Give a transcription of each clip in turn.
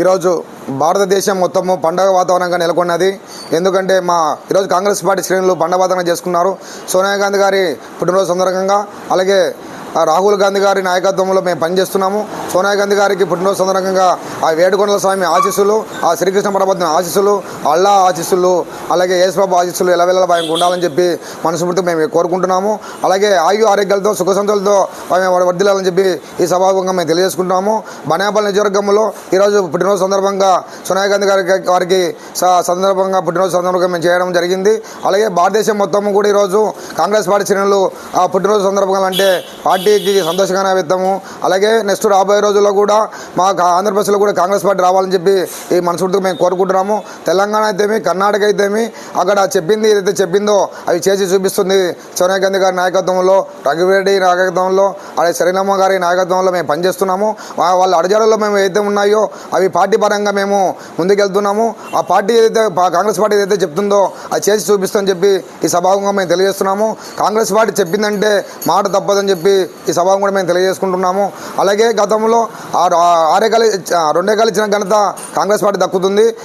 ఈరోజు భారతదేశం మొత్తము పండగ వాతావరణంగా నెలకొన్నది. ఎందుకంటే మా ఈరోజు కాంగ్రెస్ పార్టీ శ్రేణులు పండగ వాతావరణం చేసుకున్నారు. సోనియా గాంధీ గారి పుట్టినరోజు సందర్భంగా అలాగే రాహుల్ గాంధీ గారి నాయకత్వంలో మేము పనిచేస్తున్నాము. సోనియా గాంధీ గారికి పుట్టినరోజు సందర్భంగా ఆ వేడుకొండల స్వామి ఆశీస్సులు ఆ శ్రీకృష్ణ పరమాత్మ ఆశీస్సులు అల్లా ఆశీస్సులు అలాగే యేసుబాబు ఆశీస్సులు ఎలవెల్ల ఆయనకు ఉండాలని చెప్పి మనస్ఫూర్తి మేము కోరుకుంటున్నాము. అలాగే ఆయు ఆరోగ్యాలతో సుఖ సంతోషాలతో ఆమె వర్ధిల్లాలని చెప్పి ఈ సభాభంగా మేము తెలియజేసుకుంటున్నాము. బనాపల్లి నియోజకవర్గంలో ఈరోజు పుట్టినరోజు సందర్భంగా సోనియా గాంధీ గారికి వారికి సందర్భంగా పుట్టినరోజు సందర్భంగా మేము చేయడం జరిగింది. అలాగే భారతదేశం మొత్తం కూడా ఈరోజు కాంగ్రెస్ పార్టీ శ్రేణులు ఆ పుట్టినరోజు సందర్భంగా అంటే పార్టీకి సంతోషంగానే వ్యక్తము. అలాగే నెక్స్ట్ రాబోయే రోజుల్లో కూడా మా ఆంధ్రప్రదేశ్లో కూడా కాంగ్రెస్ పార్టీ రావాలని చెప్పి ఈ మనస్ఫూర్తిగా మేము కోరుకుంటున్నాము. తెలంగాణ అయితేమి కర్ణాటక అయితేమి అక్కడ చెప్పింది ఏదైతే చెప్పిందో అవి చేసి చూపిస్తుంది సోనియా గాంధీ గారి నాయకత్వంలో రఘురెడ్డి నాయకత్వంలో అలాగే సరినమ్మ గారి నాయకత్వంలో మేము పనిచేస్తున్నాము. వాళ్ళ అడజాడలో మేము ఏదైతే ఉన్నాయో అవి పార్టీ పరంగా మేము ముందుకెళ్తున్నాము. ఆ పార్టీ ఏదైతే కాంగ్రెస్ పార్టీ ఏదైతే చెప్తుందో అది చేసి చూపిస్తుందని చెప్పి ఈ సభాముఖంగా మేము తెలియజేస్తున్నాము. కాంగ్రెస్ పార్టీ చెప్పిందంటే మాట తప్పదని చెప్పి ఈ సభాముఖం కూడా మేము తెలియజేసుకుంటున్నాము. అలాగే గతంలో ఆరు- ఆ- ఆరేకాలు ఇచ్చ- రెండేకాలు ఇచ్చిన ఘనత కాంగ్రెస్ పార్టీ దక్కుతుంది.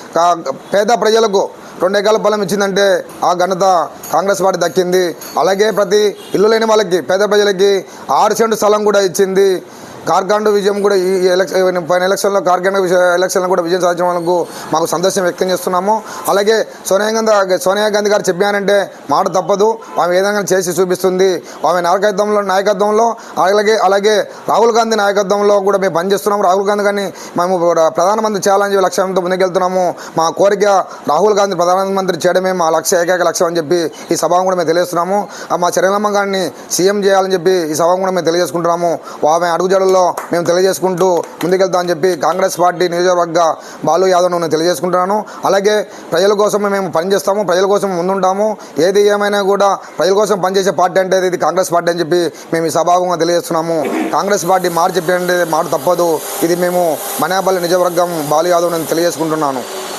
పేద ప్రజలకు రెండేకాల పొలం ఇచ్చిందంటే ఆ ఘనత కాంగ్రెస్ పార్టీ దక్కింది. అలాగే ప్రతి ఇల్లు లేని వాళ్ళకి పేద ప్రజలకి ఆరు సెంటు స్థలం కూడా ఇచ్చింది. కార్గాండు విజయం కూడా ఈ ఎలక్షన్ పైన ఎలక్షన్లో కార్గాండు విజయ ఎలక్షన్లో కూడా విజయం సాధించడం మాకు సంతోషం వ్యక్తం చేస్తున్నాము. అలాగే సోనియా గాంధీ సోనియా గాంధీ గారు చెప్పానంటే మాట తప్పదు. ఆమె ఏదైనా చేసి చూపిస్తుంది? ఆమె నాయకత్వంలో నాయకత్వంలో అలాగే అలాగే రాహుల్ గాంధీ నాయకత్వంలో కూడా మేము పనిచేస్తున్నాము. రాహుల్ గాంధీ గారిని మేము కూడా ప్రధానమంత్రి చేయాలని చెప్పి లక్ష్యంతో ముందుకెళ్తున్నాము. మా కోరిక రాహుల్ గాంధీ ప్రధానమంత్రి చేయడమే మా లక్ష్య ఏకైక లక్ష్యం అని చెప్పి ఈ సభ కూడా మేము తెలియజేస్తున్నాము. మా చరణమ్మ గారిని సీఎం చేయాలని చెప్పి ఈ సభ కూడా మేము తెలియజేసుకుంటున్నాము. ఆమె అడుగుజాడల్లో మేము తెలియజేసుకుంటూ ముందుకెళ్తామని చెప్పి కాంగ్రెస్ పార్టీ నియోజకవర్గ బాలు యాదవ్ నేను తెలియజేసుకుంటున్నాను. అలాగే ప్రజల కోసం మేము పనిచేస్తాము ప్రజల కోసం ముందుంటాము. ఏది ఏమైనా కూడా ప్రజల కోసం పనిచేసే పార్టీ అంటే ఇది కాంగ్రెస్ పార్టీ అని చెప్పి మేము ఈ సభాగంగా తెలియజేస్తున్నాము. కాంగ్రెస్ పార్టీ మాట చెప్పి అంటే మాట తప్పదు. ఇది మేము మనాపల్లి నియోజకవర్గం బాలు యాదవ్ నేను తెలియజేసుకుంటున్నాను.